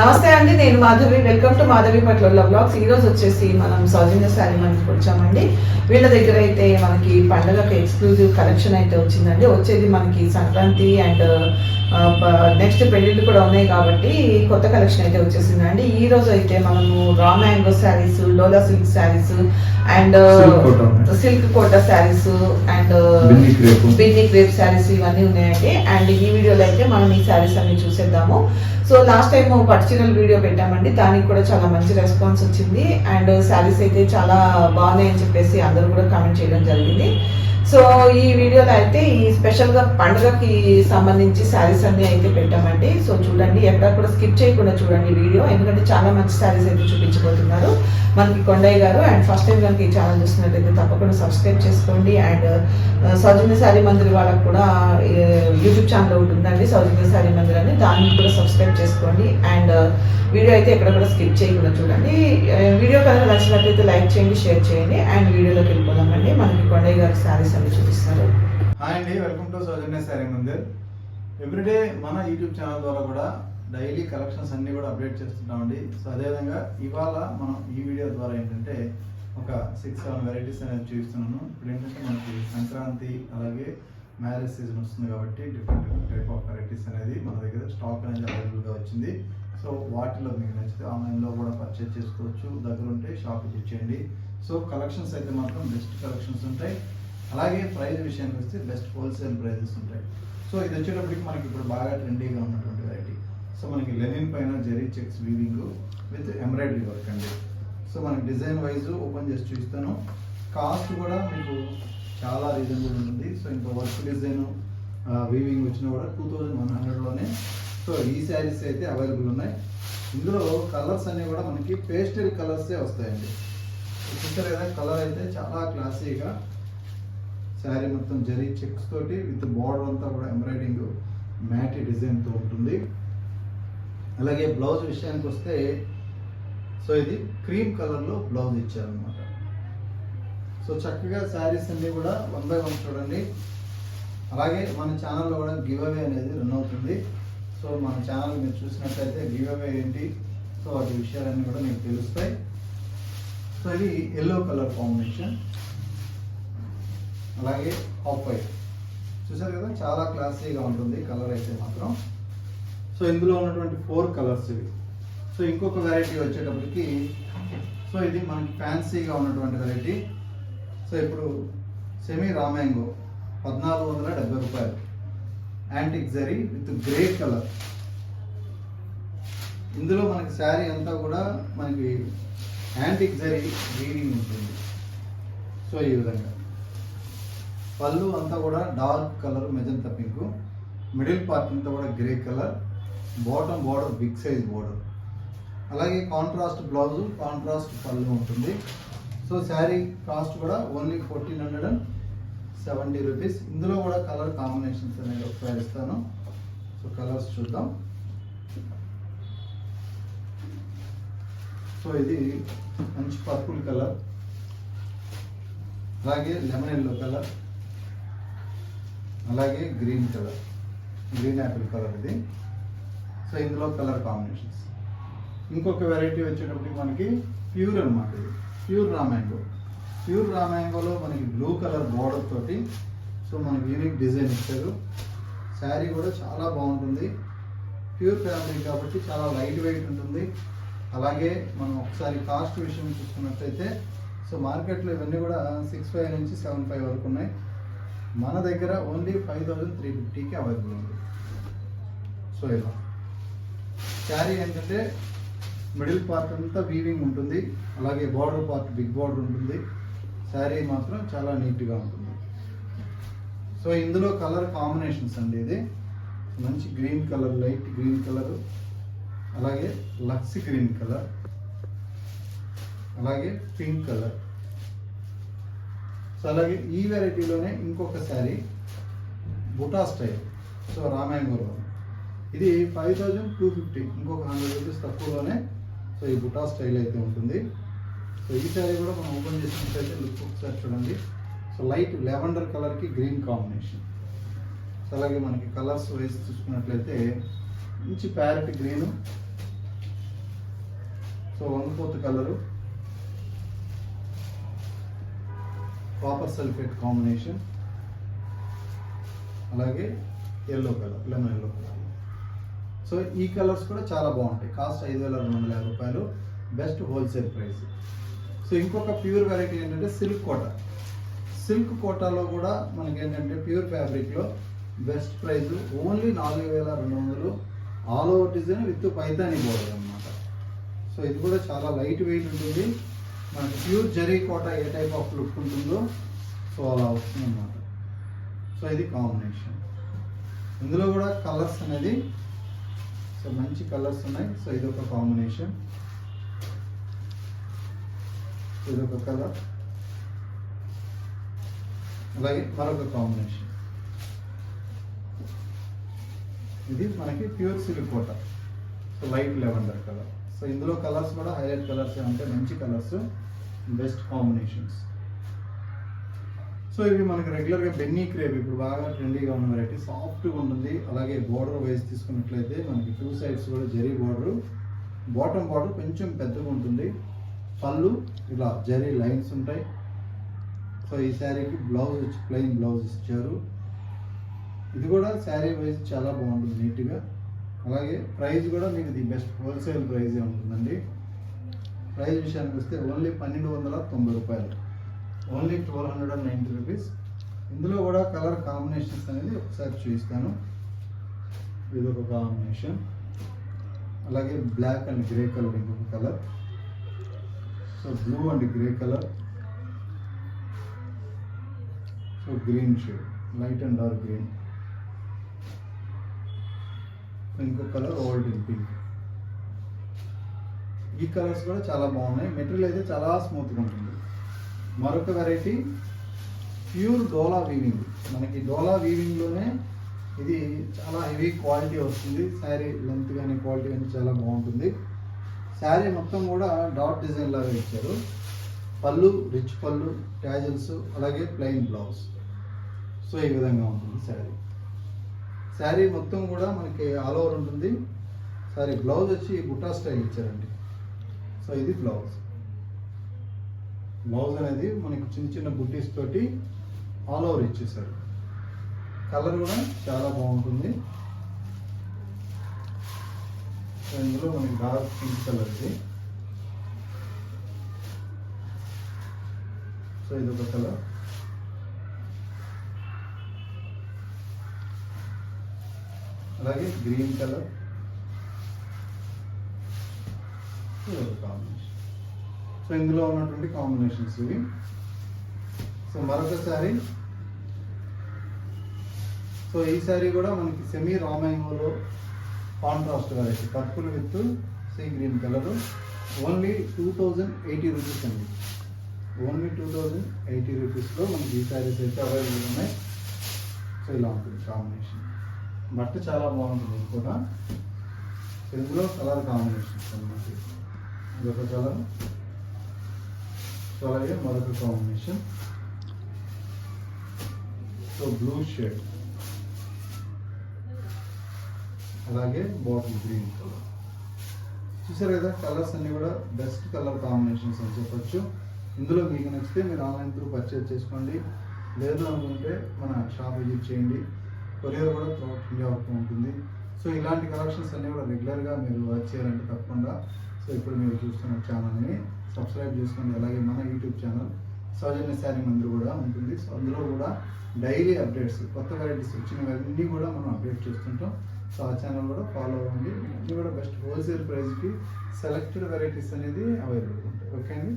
నమస్తే అండి నేను మాధవి. వెల్కమ్ టు మాధవి పట్ల బ్లాగ్స్ ఈ రోజు వచ్చేసి మనం సౌజన్య శారీ మనకి వచ్చామండి వీళ్ళ దగ్గర అయితే మనకి పండగకి ఎక్స్క్లూజివ్ కలెక్షన్ అయితే వచ్చిందండి. వచ్చేది మనకి సంక్రాంతి అండ్ నెక్స్ట్ పెళ్ళిళ్ళు కూడా ఉన్నాయి కాబట్టి కొత్త కలెక్షన్ అయితే వచ్చేసిందండి. ఈ రోజు అయితే మనము raw mango saris Dola silk saris and. Silk Kota saris and. Binny crepe. Saris ఇవన్నీ ఉన్నాయండి. అండ్ ఈ వీడియోలో అయితే మనం ఈ శారీస్ అన్ని చూసేద్దాము. సో లాస్ట్ టైం పర్చినల్ వీడియో పెట్టామండి. దానికి కూడా చాలా మంచి రెస్పాన్స్ వచ్చింది. అండ్ శారీస్ అయితే చాలా బాగున్నాయి అని చెప్పేసి అందరూ కూడా కామెంట్ చేయడం జరిగింది. సో ఈ వీడియోలో అయితే ఈ స్పెషల్గా పండుగకి సంబంధించి శారీస్ అన్ని అయితే పెట్టామండి. సో చూడండి ఎక్కడ కూడా స్కిప్ చేయకుండా చూడండి వీడియో. ఎందుకంటే చాలా మంచి శారీస్ అయితే చూపించబోతున్నారు. మనకి కొండయ్య గారు అండ్ ఫస్ట్ టైం కనుక ఈ ఛానల్ చూస్తున్నట్లయితే తప్పకుండా సబ్స్క్రైబ్ చేసుకోండి. అండ్ సౌజన్య శారీ మందిర్ వాళ్ళకు కూడా యూట్యూబ్ ఛానల్ ఒకటి ఉందండి సౌజన్య శారీ మందిర్ అని. దాన్ని కూడా సబ్స్క్రైబ్ చేసుకోండి. అండ్ వీడియో అయితే ఎక్కడ కూడా స్కిప్ చేయకుండా చూడండి. వీడియో కనుక నచ్చినట్లయితే లైక్ చేయండి షేర్ చేయండి. అండ్ వీడియోలోకి వెళ్ళిపోదామండి. మనకి కొండయ్య గారి శారీస్ చూపిస్తారు హాయ్ అండి welcome to Soujanya sari Mandir everyday మన యూట్యూబ్ ఛానల్ ద్వారా కూడా డైలీ కలెక్షన్స్ అన్ని కూడా అప్డేట్ చేస్తుంటామండి. సో అదేవిధంగా ఇవాళ మనం ఈ వీడియో ద్వారా ఏంటంటే ఒక సిక్స్ సెవెన్ వెరైటీస్ అనేది చూపిస్తున్నాను. ఇప్పుడు ఏంటంటే మనకి సంక్రాంతి అలాగే మ్యారేజ్ సీజన్ వస్తుంది కాబట్టి different different type of varieties అనేది మన దగ్గర స్టాక్ అనేది అవైలబుల్గా వచ్చింది. సో వాటిలో మీకు నచ్చితే ఆన్లైన్లో కూడా పర్చేజ్ చేసుకోవచ్చు. దగ్గర ఉంటే షాప్కి ఇచ్చేయండి సో కలెక్షన్స్ అయితే మాత్రం బెస్ట్ కలెక్షన్స్ ఉంటాయి. అలాగే ప్రైస్ విషయానికి వస్తే బెస్ట్ హోల్సేల్ ప్రైజెస్ ఉంటాయి. సో ఇది వచ్చేటప్పటికి మనకి ఇప్పుడు బాగా ట్రెండీగా ఉన్నటువంటి వెరైటీ సో మనకి లెనిన్ పైన zari checks weaving with embroidery work అండి. సో మనకి డిజైన్ వైజ్ ఓపెన్ చేసి చూస్తాను కాస్ట్ కూడా మీకు చాలా రీజనబుల్ ఉంటుంది. సో ఇంకా వర్క్ డిజైన్ వీవింగ్ వచ్చినా కూడా టూ థౌజండ్ వన్ హండ్రెడ్లోనే సో ఈ శారీస్ అయితే అవైలబుల్ ఉన్నాయి. ఇందులో కలర్స్ అన్నీ కూడా మనకి పేస్టల్ కలర్సే వస్తాయండి. చూసారు కదా కలర్ అయితే చాలా క్లాసీగా శారీ మొత్తం జరీ చెక్స్ తోటి విత్ బార్డర్ అంతా కూడా ఎంబ్రాయిడింగ్ మ్యాట్ డిజైన్తో ఉంటుంది. అలాగే బ్లౌజ్ విషయానికి వస్తే సో ఇది క్రీమ్ కలర్లో బ్లౌజ్ ఇచ్చారనమాట సో చక్కగా శారీస్ అన్నీ కూడా వన్ బై వన్ చూడండి. అలాగే మన ఛానల్లో కూడా గివ్ అవే అనేది రన్ అవుతుంది. సో మన ఛానల్ మీరు చూసినట్లయితే గివ్ అవే ఏంటి? సో వాటి విషయాలన్నీ కూడా మీకు తెలుస్తాయి. సో ఇది ఎల్లో కలర్ కాంబినేషన్ అలాగే హాఫ్ వైట్. చూసారు కదా చాలా క్లాసీగా ఉంటుంది కలర్ అయితే మాత్రం. సో ఇందులో ఉన్నటువంటి ఫోర్ కలర్స్ ఇవి. సో ఇంకొక వెరైటీ వచ్చేటప్పటికి సో ఇది మనకి ఫ్యాన్సీగా ఉన్నటువంటి వెరైటీ సో ఇప్పుడు సెమీ రామాంగో పద్నాలుగు వందల డెబ్బై రూపాయలు. Antique zari with grey colour ఇందులో మనకి శారీ అంతా కూడా మనకి యాంటిక్ జరీ వీవింగ్ ఉంటుంది. సో ఈ విధంగా. పళ్ళు అంతా కూడా dark colour magenta pink. Middle part అంతా కూడా grey colour. Bottom border big size border. అలాగే కాంట్రాస్ట్ బ్లౌజు కాంట్రాస్ట్ పళ్ళు ఉంటుంది. సో శారీ కాస్ట్ కూడా only fourteen hundred and seventy rupees. ఇందులో కూడా కలర్ కాంబినేషన్స్ అనేది ఒకసారి ఇస్తాను. సో కలర్స్ చూద్దాం. సో ఇది మంచి పర్పుల్ కలర్. అలాగే లెమన్ ఎల్లో కలర్. అలాగే green colour green apple colour ఇది. సో ఇందులో కలర్ కాంబినేషన్స్. ఇంకొక వెరైటీ వచ్చేటప్పటికి మనకి ప్యూర్ అనమాట ఇది. ప్యూర్ రామ్యాంగో ప్యూర్ రామ్యాంగోలో మనకి బ్లూ కలర్ బార్డర్ తోటి సో మనకి యూనిక్ డిజైన్ ఇచ్చారు. శారీ కూడా చాలా బాగుంటుంది. ప్యూర్ ఫ్యాబ్రిక్ కాబట్టి చాలా లైట్ వెయిట్ ఉంటుంది. అలాగే మనం ఒకసారి కాస్ట్ విషయం చూసుకున్నట్లయితే సో మార్కెట్లో ఇవన్నీ కూడా సిక్స్ ఫైవ్ నుంచి సెవెన్ ఫైవ్ వరకు ఉన్నాయి. మన దగ్గర ఓన్లీ ఫైవ్ థౌజండ్ త్రీ ఫిఫ్టీకి అవైలబుల్ ఉంది. సో ఇలా. శారీ ఏంటంటే మిడిల్ పార్ట్ అంతా వీవింగ్ ఉంటుంది. అలాగే బార్డర్ పార్ట్ బిగ్ బార్డర్ ఉంటుంది. శారీ మాత్రం చాలా నీట్గా ఉంటుంది. సో ఇందులో కలర్ కాంబినేషన్స్ అండి ఇది. మంచి green colour light green colour అలాగే లక్స్ గ్రీన్ కలర్ అలాగే పింక్ కలర్ సో అలాగే ఈ వెరైటీలోనే ఇంకొక శారీ బుటా స్టైల్. సో రామాయణపురం ఇది ఫైవ్ థౌజండ్ టూ ఫిఫ్టీ ఇంకొక హండ్రెడ్ రూపీస్ తక్కువలోనే సో ఈ బుటా స్టైల్ అయితే ఉంటుంది. సో ఈ శారీ కూడా మనం ఓపెన్ చేసినట్లయితే లుక్ ఒకసారి చూడండి. సో లైట్ లెవెండర్ కలర్కి గ్రీన్ కాంబినేషన్. సో అలాగే మనకి కలర్స్ వేసి చూసుకున్నట్లయితే మంచి ప్యారెట్ గ్రీను. సో వంగిపోతు కలరు. కాపర్ సల్ఫేట్ కాంబినేషన్ అలాగే yellow colour lemon yellow colour so ఈ కలర్స్ కూడా చాలా బాగుంటాయి. కాస్ట్ ఐదు వేల రెండు వందల యాభై రూపాయలు బెస్ట్ హోల్సేల్ ప్రైస్ సో ఇంకొక ప్యూర్ వెరైటీ ఏంటంటే సిల్క్ కోట. సిల్క్ కోటాలో కూడా మనకి ఏంటంటే ప్యూర్ ఫ్యాబ్రిక్లో బెస్ట్ ప్రైస్ ఓన్లీ నాలుగు వేల రెండు వందలు all over design with Paithani border అనమాట సో ఇది కూడా చాలా లైట్ వెయిట్ ఉంటుంది. మనకి ప్యూర్ జరీ కోట ఏ టైప్ ఆఫ్ లుక్ ఉంటుందో సో అలా వస్తుంది అనమాట సో ఇది కాంబినేషన్ ఇందులో కూడా కలర్స్ అనేది సో మంచి కలర్స్ ఉన్నాయి. సో ఇది ఒక కాంబినేషన్ ఇది ఒక కలర్ అలాగే మరొక కాంబినేషన్ ఇది మనకి pure silk Kota. So light lavender colour so ఇందులో కలర్స్ కూడా హైలైట్ కలర్స్ అంటే మంచి కలర్స్ బెస్ట్ కాంబినేషన్స్ సో ఇవి మనకి రెగ్యులర్గా బెన్నీ క్రేప్ ఇప్పుడు బాగా ట్రెండీగా ఉన్న వెరైటీ సాఫ్ట్గా ఉంటుంది అలాగే బార్డర్ వైజ్ తీసుకున్నట్లయితే మనకి టూ సైడ్స్ కూడా జరీ బార్డర్ బాటమ్ బార్డర్ కొంచెం పెద్దగా ఉంటుంది. పళ్ళు ఇలా జరీ లైన్స్ ఉంటాయి. సో ఈ శారీకి బ్లౌజ్ వచ్చి ప్లెయిన్ బ్లౌజ్ ఇచ్చారు. ఇది కూడా శారీ వైజ్ చాలా బాగుంటుంది నీట్గా అలాగే ప్రైస్ కూడా మీకు ది బెస్ట్ హోల్సేల్ ప్రైజే ఉంటుందండి. ప్రైస్ విషయానికి వస్తే ఓన్లీ పన్నెండు వందల తొంభై రూపాయలు. Only twelve hundred and ninety rupees. ఇందులో కూడా కలర్ కాంబినేషన్స్ అనేది ఒకసారి చూపిస్తాను. ఇది ఒక కాంబినేషన్. అలాగే బ్లాక్ అండ్ గ్రే కలర్ ఇంకొక colour. So blue and grey colour. So green shade light and dark green. ఇంకొక కలర్ ఓల్డ్ ఇన్ పింక్. ఈ కలర్స్ కూడా చాలా బాగున్నాయి. మెటీరియల్ అయితే చాలా స్మూత్గా ఉంటుంది. మరొక వెరైటీ ప్యూర్ డోలా వీవింగ్ మనకి డోలా వీవింగ్లోనే ఇది చాలా హెవీ క్వాలిటీ వస్తుంది. శారీ లెంత్ కానీ క్వాలిటీ కానీ చాలా బాగుంటుంది. శారీ మొత్తం కూడా డాట్ డిజైన్ లాగా ఇచ్చారు. పళ్ళు రిచ్ పళ్ళు ట్యాజల్స్ అలాగే ప్లెయిన్ బ్లౌజ్ సో ఈ విధంగా ఉంటుంది శారీ. శారీ మొత్తం కూడా మనకి ఆల్ ఓవర్ ఉంటుంది. సారీ బ్లౌజ్ వచ్చి బుట్టా స్టైల్ ఇచ్చారండి. సో ఇది బ్లౌజ్ బ్లౌజ్ అనేది మనకి చిన్న చిన్న బుట్టీస్ తోటి ఆల్ ఓవర్ ఇచ్చేసారు కలర్ కూడా చాలా బాగుంటుంది. సో ఇందులో మనకి డార్క్ పింక్ కలర్ ఇది. సో ఇది ఒక కలర్ అలాగే గ్రీన్ కలర్ కాంబినేషన్ సో ఇందులో ఉన్నటువంటి కాంబినేషన్స్ ఇవి. సో మరొక శారీ సో ఈ శారీ కూడా మనకి semi రామాయంలో contrast variety purple with sea green colour only two thousand eighty rupees అండి. ఓన్లీ టూ థౌజండ్ ఎయిటీ రూపీస్లో మనకి ఈ శారీస్ అయితే అవైలబుల్ ఉన్నాయి. సో ఇలా ఉంటుంది కాంబినేషన్ బట్ చాలా బాగుంటుంది కూడా. ఇందులో కలర్ కాంబినేషన్స్ అన్నమాట. ఇదొక కలర్ సో అలాగే మరొక కాంబినేషన్ సో బ్లూ షేడ్ అలాగే బాటిల్ గ్రీన్ కలర్ చూసారు కదా కలర్స్ అన్ని కూడా బెస్ట్ కలర్ కాంబినేషన్స్ అని చెప్పొచ్చు. ఇందులో మీకు నచ్చితే మీరు ఆన్లైన్ త్రూ పర్చేజ్ చేసుకోండి. లేదు అనుకుంటే మన షాప్ విజిట్ చేయండి. కొరియర్ కూడా త్రూఅవుట్ ఇండియా వరకు ఉంటుంది. సో ఇలాంటి కలెక్షన్స్ అన్నీ కూడా రెగ్యులర్గా మీరు వచ్చేయాలంటే తప్పకుండా ఇప్పుడు మీరు చూస్తున్న ఛానల్ని సబ్స్క్రైబ్ చేసుకోండి. అలాగే మన యూట్యూబ్ ఛానల్ సౌజన్య శారీ మందిర్ కూడా ఉంటుంది. సో అందులో కూడా డైలీ అప్డేట్స్ కొత్త వెరైటీస్ వచ్చినవన్నీ కూడా మనం అప్డేట్ చేస్తుంటాం. సో ఆ ఛానల్ కూడా ఫాలో అవ్వండి. అన్నీ కూడా బెస్ట్ హోల్సేల్ ప్రైస్కి సెలెక్టెడ్ వెరైటీస్ అనేది అవైలబుల్ ఉంటాయి. ఓకే అండి?